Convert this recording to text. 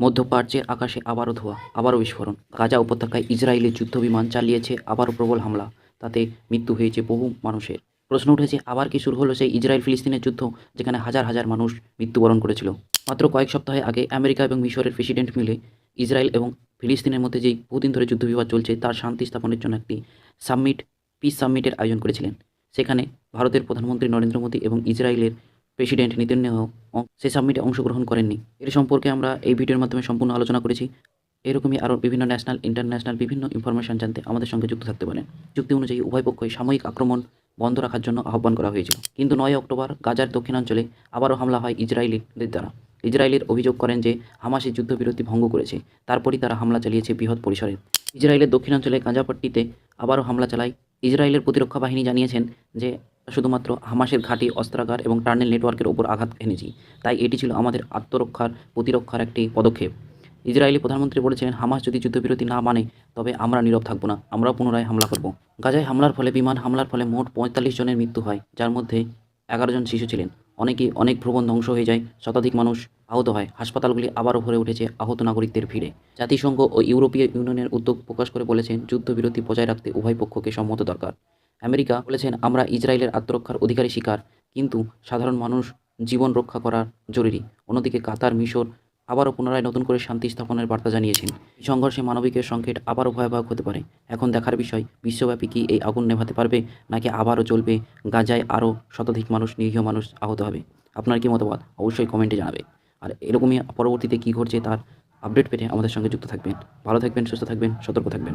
মধ্যপ্রাচ্যের আকাশে আবারও ধোঁয়া, আবারও বিস্ফোরণ। গাজা উপত্যকায় ইসরায়েলি যুদ্ধবিমান চালিয়েছে, আবারও প্রবল হামলা। তাতে মৃত্যু হয়েছে বহু মানুষের। প্রশ্ন উঠেছে, আবার কি শুরু হলো সেই ইসরায়েল ফিলিস্তিনের যুদ্ধ, যেখানে হাজার হাজার মানুষ মৃত্যুবরণ করেছিল? মাত্র কয়েক সপ্তাহে আগে আমেরিকা এবং মিশরের প্রেসিডেন্ট মিলে ইসরায়েল এবং ফিলিস্তিনের মধ্যে যেই বহুদিন ধরে যুদ্ধ যুদ্ধবিবাদ চলছে, তার শান্তি স্থাপনের জন্য একটি সাবমিট পিস সাবমিটের আয়োজন করেছিলেন। সেখানে ভারতের প্রধানমন্ত্রী নরেন্দ্র মোদী এবং ইসরায়েলের প্রেসিডেন্ট নেতানিয়াহু সেই সাবমিটে অংশগ্রহণ করেননি। এর সম্পর্কে আমরা এই ভিডিওর মাধ্যমে সম্পূর্ণ আলোচনা করেছি। এরকমই আরও বিভিন্ন ন্যাশনাল, ইন্টারন্যাশনাল, বিভিন্ন ইনফরমেশন জানতে আমাদের সঙ্গে যুক্ত থাকতে পারেন। চুক্তি অনুযায়ী উভয় পক্ষই সাময়িক আক্রমণ বন্ধ রাখার জন্য আহ্বান করা হয়েছিল। কিন্তু নয় অক্টোবর গাজার দক্ষিণাঞ্চলে আবারও হামলা হয় ইসরায়েলিদের দ্বারা। ইসরায়েলের অভিযোগ করেন যে হামাসের যুদ্ধবিরতি ভঙ্গ করেছে। তারপরই তারা হামলা চালিয়েছে বৃহৎ পরিসরে। ইসরায়েলের দক্ষিণাঞ্চলে গাজাপট্টিতে আবারও হামলা চালায় ইসরায়েলের প্রতিরক্ষা বাহিনী জানিয়েছেন যে শুধুমাত্র হামাসের ঘাঁটি, অস্ত্রাগার এবং টার্নেল নেটওয়ার্কের ওপর আঘাত এনেছি। তাই এটি ছিল আমাদের আত্মরক্ষার, প্রতিরক্ষার একটি পদক্ষেপ। ইসরায়েলি প্রধানমন্ত্রী বলেছিলেন হামাস যদি যুদ্ধবিরতি না মানে তবে আমরা নীরব থাকব না, আমরাও পুনরায় হামলা করব। গাজায় হামলার ফলে, বিমান হামলার ফলে মোট পঁয়তাল্লিশ জনের মৃত্যু হয়, যার মধ্যে এগারো জন শিশু ছিলেন। অনেকেই অনেক ভ্রমণ ধ্বংস হয়ে যায়, শতাধিক মানুষ আহত হয়, হাসপাতালগুলি আবারও ভরে উঠেছে আহত নাগরিকদের ভিড়ে। জাতিসংঘ ও ইউরোপীয় ইউনিয়নের উদ্যোগ প্রকাশ করে বলেছেন, যুদ্ধবিরতি বজায় রাখতে উভয় পক্ষকে সম্মত দরকার। আমেরিকা বলেছেন, আমরা ইসরায়েলের আত্মরক্ষার অধিকারী শিকার, কিন্তু সাধারণ মানুষ জীবন রক্ষা করা জরুরি। অন্যদিকে কাতার মিশর আবারও পুনরায় নতুন করে শান্তি স্থাপনের বার্তা জানিয়েছেন। সংঘর্ষে মানবিকের সংকেট আবারও ভয়াবহ হতে পারে। এখন দেখার বিষয়, বিশ্বব্যাপী কি এই আগুন নেভাতে পারবে, নাকি আবারও চলবে গাজায় আরও শতাধিক মানুষ, নিরীহ মানুষ আহত হবে। আপনার কি মতামত? অবশ্যই কমেন্টে জানাবে আর এরকমই পরবর্তীতে কী ঘটছে তার আপডেট পেতে আমাদের সঙ্গে যুক্ত থাকবেন। ভালো থাকবেন, সুস্থ থাকবেন, সতর্ক থাকবেন।